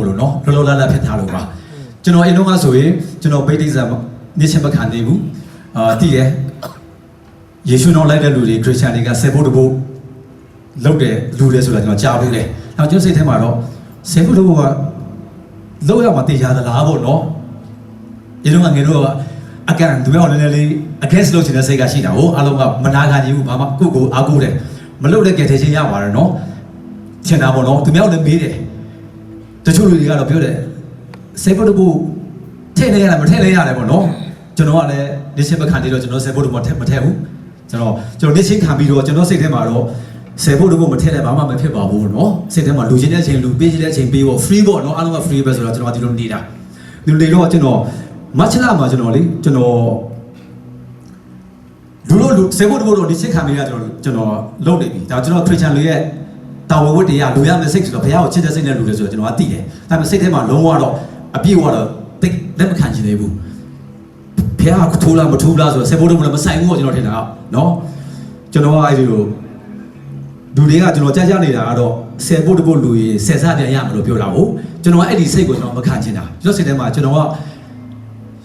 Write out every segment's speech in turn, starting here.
မို့လို့နော်လောလောလတ်လတ်ဖြစ်ထားလို့ပါကျွန်တော်အရင်တော့ကဆိုရင်ကျွန်တော်ဗိဒိဇာနေချင်းမခံသေးဘူးအာတည်တယ်ယေရှုတော်လိုက်တဲ့လူတွေခရစ်ယာန်တွေကဆေဖို့တဖို့လုပ်တယ်လူတွေဆိုတာကျွန်တော်ကြားဘူးလေ။နောက်ကျွန်တော်စိတ်ထဲမှာတော့ဆေဖို့တဖို့ကလောက်ရမှတေချာသလားပေါ့နော်။ဒီတော့ငယ်တော့အကန်သူရောလည်းလေး against လုပ်ချင်တဲ့စိတ်ကရှိတာဟုတ်အလုံးကမနာခံကြည့်ဘူးဘာမှကိုယ့်ကိုအားကိုးတယ်မလုပ်တဲ့ကယ်တင်ခြင်းရပါတယ်နော်။ချင်တာပေါ့နော်သူမျိုးလည်းမေးတယ်တ ချို့လူတွေကတော့ပြောတယ်ဆေဖို့တဖို့ထည့်နေရလားမထည့်နေရတယ်ပေါ့နော်။ကျွန်တော်ကလည်းဒီချက်မခံသေးတော့ကျွန်တော်ဆေဖို့တဖို့ထည့်မထည့်ဘူး။ကျွန်တော်ကျွန်တော်နေချင်းခံပြီးတော့ကျွန်တော်စိတ်ထဲမှာတော့ဆယ်ဖို့တဖို့မထည့်လည်းဘာမှမဖြစ်ပါဘူးเนาะစိတ်ထဲမှာလူချင်းတဲ့အချိန်လူပေးချင်းတဲ့အချိန်ပေးဖို့ free ပေါ့เนาะအားလုံးက free ပဲဆိုတော့ကျွန်တော်ဒီလိုနေတာဒီလိုနေတော့ကျွန်တော်မချလာမှာကျွန်တော်လေကျွန်တော်လူလို့လူဆယ်ဖို့တဖို့တော့ဒီစိတ်ခံပြီးရကျွန်တော်ကျွန်တော်လုပ်နေပြီဒါကျွန်တော်ခရစ်ယာန်လူရဲ့ တာဝန်ဝတ်တရားလိုရမယ့်စိတ်ဆိုတော့ဘုရားကိုချစ်တဲ့စိတ်နဲ့လူတယ်ဆိုတော့ကျွန်တော်ကသိတယ်ဒါပေမဲ့စိတ်ထဲမှာလုံးဝတော့အပြည့်ဝတော့တိတ်လက်မခံချင်သေးဘူးဘုရားကထိုးလားမထိုးလားဆိုတော့ဆက်ဖို့တော့မလားမဆိုင်ဘူးတော့ကျွန်တော်ထင်တာကနော်ကျွန်တော်ကအဲဒီလိုလူတွေကကျွန်တော်ကြားကြားနေတာကတော့ဆယ်ဖို့တဖို့လူရင်ဆယ်ဆပြန်ရမလို့ပြောတာဟုတ်ကျွန်တော်ကအဲ့ဒီစိတ်ကိုကျွန်တော်မခံချင်တာကျွန်တော်စိတ်ထဲမှာကျွန်တော်က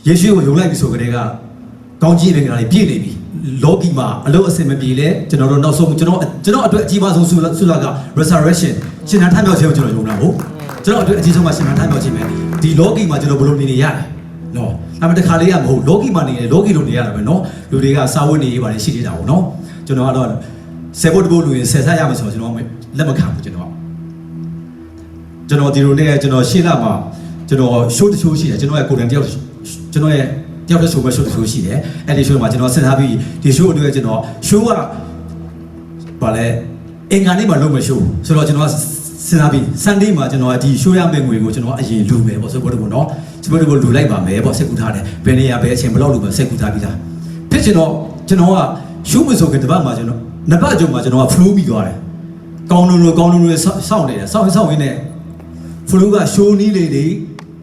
ယေရှုကိုယုံလိုက်ပြီဆိုကြတဲ့ကကောင်းကြီးမင်္ဂလာတွေပြည့်နေပြီ လောကီမှာအလို့အစင်မပြေလဲကျွန်တော်တို့နောက်ဆုံးကျွန်တော်ကျွန်တော်အတွက်အကြီးပါဆုံးဆုဆုလာက resurrection ရှင်သာထမြောက်ခြင်းကိုကျွန်တော်ယုံတာဟုတ်ကျွန်တော်အတွက်အကြီးဆုံးကရှင်သာထမြောက်ခြင်းပဲဒီလောကီမှာကျွန်တော်ဘယ်လိုနေနေရလဲနော်ဒါပေမဲ့တခါလေးကမဟုတ်လောကီမှာနေတယ်လောကီလိုနေရတာပဲနော်လူတွေကစာဝတ်နေရေးပါတယ်ရှိသေးတာပေါ့နော်ကျွန်တော်ကတော့ဆယ်ဖို့တဖို့လူရင်ဆယ်ဆရမယ်ဆိုတော့ကျွန်တော်လက်မခံဘူးကျွန်တော်ကျွန်တော်ဒီလိုနဲ့ကျွန်တော်ရှေ့လာမှာကျွန်တော် show တချိုးရှိတယ်ကျွန်တော်ရဲ့ကိုယ်တိုင်တယောက်ကျွန်တော်ရဲ့ တယောက်တည်း show ပဲ show တချိုးရှိတယ်အဲ့ဒီ show မှာကျွန်တော်စဉ်းစားပြီးဒီ show အတွက်ကျွန်တော် show ကဘာလဲအင်္ဂါနေ့မှာလုပ်မယ် show ဆိုတော့ကျွန်တော်စဉ်းစားပြီး Sunday မှာကျွန်တော်ဒီ show ရမယ့်ငွေကိုကျွန်တော်အရင်လူမယ်ပေါ့ဆိုတော့ဘုနော်စပို့ကိုလူလိုက်ပါမယ်ပေါ့စိတ်ကူထားတယ်ဘယ်နေရာဘယ်အချိန်ဘယ်လောက်လူပဲစိတ်ကူထားပြီးသားဖြစ်ကျွန်တော်ကျွန်တော်က show မဆိုခင်တပတ်မှာကျွန်တော်နှစ်ပတ်ကြုံမှာကျွန်တော်က flow ပြီးသွားတယ်ကောင်းလုံးလို့ကောင်းလုံးလို့စောင့်နေတယ်စောင့်စောင့်ရင်းနဲ့ flow က show နီးလေးတွေ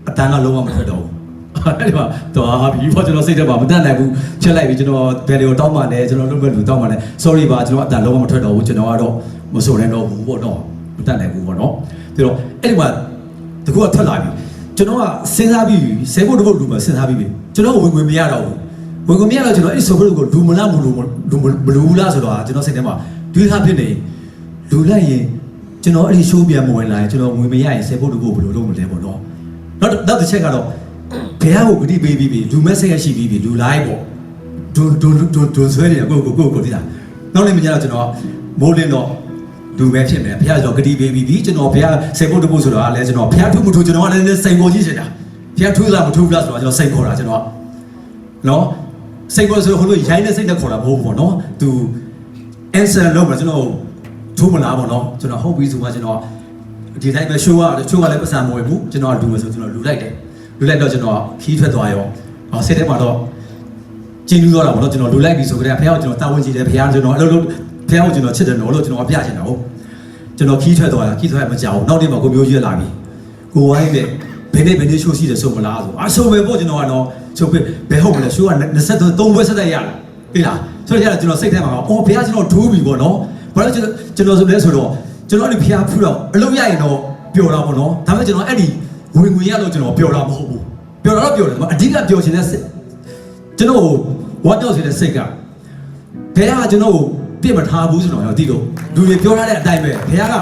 အတန်းကလုံးဝမထွက်တော့ဘူး အဲ့ဒီမှာတော့ဟာပြီပေါ့ကျွန်တော်စိတ်ထဲမှာမတတ်နိုင်ဘူးချက်လိုက်ပြီကျွန်တော်ဘယ်လိုတောင်းမှလဲကျွန်တော်လုပ်မဲ့လူတောင်းမှလဲ sorry ပါကျွန်တော်အတန်းလုံးဝမထွက်တော့ဘူးကျွန်တော်ကတော့မဆိုနိုင်တော့ဘူးပေါ့နော်မတတ်နိုင်ဘူးပေါ့နော်ဒါတော့အဲ့ဒီမှာတကူကထွက်လာပြီကျွန်တော်ကစဉ်းစားပြီးဆယ်ဖို့တစ်ဖို့လူမှာစဉ်းစားပြီးပြီကျွန်တော်ဝင်ဝင်မရတော့ဘူးဝင်ဝင်မရတော့ကျွန်တော်အဲ့ဒီဆိုဖို့ကိုလူမလားမလူလူမလူလားဆိုတော့ကျွန်တော်စိတ်ထဲမှာတွေးထားဖြစ်နေလူလိုက်ရင်ကျွန်တော်အဲ့ဒီရှိုးပြန်မဝင်လာရင်ကျွန်တော်ဝင်မရရင်ဆယ်ဖို့တစ်ဖို့ဘယ်လိုလုပ်မလဲပေါ့နော်နောက်နောက်တစ်ချက်ကတော့ ဘုရားကိုဂတိပေးပြီးပြီလူမက်ဆေ့ရရှိပြီးပြီလူလိုက်ပေါ့ဒွန်းဒွန်းဒွန်းဒွန်းဆွဲနေကိုကိုကိုကိုတိတာနောက်နေ့မညတော့ကျွန်တော်မိုးလင်းတော့လူပဲဖြစ်မယ်ဘုရားကျွန်တော်ဂတိပေးပြီးပြီကျွန်တော်ဘုရားဆယ်ဖို့တစ်ဖို့ဆိုတော့လည်းကျွန်တော်ဘုရားထုမထူကျွန်တော်ကလည်းစိန်ပေါ်ကြီးချင်တာဘုရားထူလားမထူလားဆိုတော့ကျွန်တော်စိတ်ခေါ်တာကျွန်တော်နော်စိတ်ခေါ်ဆိုဟိုလိုရိုင်းတဲ့စိတ်နဲ့ခေါ်တာမဟုတ်ဘူးပေါ့နော်သူ answer လုပ်မှာကျွန်တော်ထိုးမလားပေါ့နော်ကျွန်တော်ဟုတ်ပြီဆိုမှကျွန်တော်ဒီတိုင်းပဲ show က show ကလည်းပတ်စံမဝင်ဘူးကျွန်တော်လူမယ်ဆိုကျွန်တော်လူလိုက်တယ် လူလိုက်တော့ကျွန်တော်ခီးထွက်သွားရောဟောစိတ်ထဲမှာတော့ကျင်းလူတော့တာပေါ့နော်ကျွန်တော်လူလိုက်ပြီဆိုကြတဲ့ဖះကိုကျွန်တော်တာဝန်ကြည့်တယ်ဖះကျွန်တော်အဲ့လိုလိုဖះကိုကျွန်တော်ချစ်တယ်နော်လို့ကျွန်တော်ပြချင်တာဟုတ်ကျွန်တော်ခီးထွက်သွားတာခီးထွက်ရမကြောက်ဘူးနောက်နေ့မှာကိုမျိုးကြီးလာပြီကိုဝိုင်းနဲ့ဘယ်နေ့ဘယ်နေ့ show ရှိတယ်ဆိုမလားဆိုအဆိုပဲပေါ့ကျွန်တော်ကတော့ဆိုပဲဘယ်ဟုတ်မလဲ show က23 3ဘွဲဆက်တက်ရလားသိလားဆိုတော့ကျွန်တော်စိတ်ထဲမှာအော်ဘုရားကျွန်တော်ဒိုးပြီပေါ့နော်ဘာလို့ကျွန်တော်ကျွန်တော်ဆိုလဲဆိုတော့ကျွန်တော်အဲ့ဒီဘုရားဖူးတော့အလုပ်ရရင်တော့ပျော်တာပေါ့နော်ဒါပေမဲ့ကျွန်တော်အဲ့ဒီ ဝင်ဝင်ရလို့ကျွန်တော်ပျော်တာမဟုတ်ဘူးပျော်တာတော့ပျော်တယ်အဓိကပျော်ချင်တဲ့စိတ်ကျွန်တော်ဝတ်တော့ဆိုတဲ့စိတ်ကဘုရားကကျွန်တော်ကိုပြစ်မထားဘူးဆိုတော့ကျွန်တော်သိလို့လူတွေပြောထားတဲ့အတိုင်းပဲဘုရားက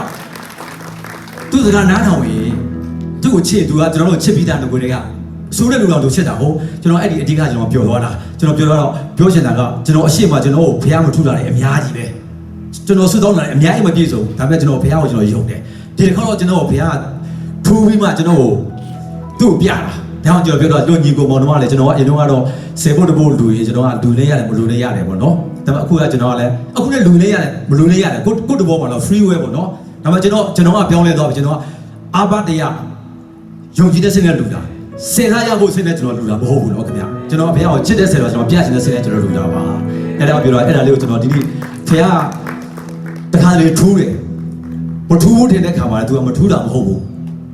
သူ့စကားနားထောင်ရင်သူ့ကိုချစ်သူကကျွန်တော်တို့ချစ်ပြီးသားလူတွေကဆိုးတဲ့လူတော်တို့ချစ်တာဟုတ်ကျွန်တော်အဲ့ဒီအဓိကကျွန်တော်ပျော်သွားတာကျွန်တော်ပျော်သွားတော့ပြောချင်တာကကျွန်တော်အရှိမကျွန်တော်ကိုဘုရားမထူတာလေအများကြီးပဲကျွန်တော်ဆုတောင်းတာလည်းအများကြီးမပြည့်စုံဒါပေမဲ့ကျွန်တော်ဘုရားကိုကျွန်တော်ယုံတယ်ဒီတစ်ခါတော့ကျွန်တော်ဘုရား ထူးပြီးမှကျွန်တော်ကိုသူ့ကိုပြတာဒါအောင်ကျွန်တော်ပြောတော့လွန်ညီကိုမောင်တော်ကလည်းကျွန်တော်ကအရင်ကတော့ဆယ်ဖို့တဖို့လူရေကျွန်တော်ကလူနေရတယ်မလူနေရတယ်ပေါ့နော်ဒါပေမဲ့အခုကကျွန်တော်ကလည်းအခုလည်းလူနေရတယ်မလူနေရတယ်ကိုကိုတဘောမှာတော့ free way ပေါ့နော်ဒါပေမဲ့ကျွန်တော်ကျွန်တော်ကပြောင်းလဲသွားပြီကျွန်တော်ကအာဘတရားယုံကြည်တဲ့စိတ်နဲ့လူတာစင်စားရဖို့စိတ်နဲ့ကျွန်တော်လူတာမဟုတ်ဘူးနော်ခင်ဗျာကျွန်တော်ဘုရားကိုချစ်တဲ့စိတ်တော့ကျွန်တော်ပြချင်တဲ့စိတ်နဲ့ကျွန်တော်လူတာပါအဲ့ဒါပြောတော့အဲ့ဒါလေးကိုကျွန်တော်ဒီနေ့ဘုရားတခါလေထူးတယ်မထူးဘူးတင်တဲ့ခါမှာလည်း तू ကမထူးတာမဟုတ်ဘူး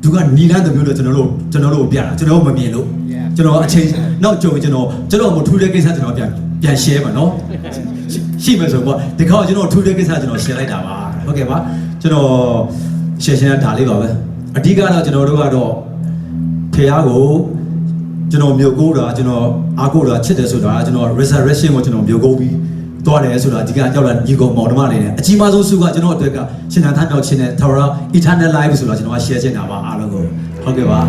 သူကနီလန်းတမျိုးလို့ကျွန်တော်တို့ကျွန်တော်တို့ပြတာကျွန်တော်မမြင်လို့ကျွန်တော်အချိန်နောက်ကြုံကျွန်တော်ကျွန်တော်မထူးတဲ့ကိစ္စကျွန်တော်ပြန်ပြန် share ပါနော်ရှိမယ်ဆိုတော့ဒီခေါက်ကျွန်တော်ထူးတဲ့ကိစ္စကျွန်တော် share လိုက်တာပါဟုတ်ကဲ့ပါကျွန်တော် share share ဒါလေးပါပဲအဓိကတော့ကျွန်တော်တို့ကတော့ဖះကိုကျွန်တော်မြို့ကိုးတာကျွန်တော်အားကိုးတာချစ်တယ်ဆိုတာကျွန်တော် resurrection ကိုကျွန်တော်မြို့ကိုးပြီး သွားတယ်ဆိုတာဒီကကြောက်လာညီကောင်မောင်နှမတွေနဲ့အကြီးမားဆုံးစုကကျွန်တော်အတွက်ကရှင်သာထမြောက်ခြင်းနဲ့ Thora Eternal Life ဆိုတာကျွန်တော်က share ချင်တာပါအားလုံးကိုဟုတ်ကဲ့ပါ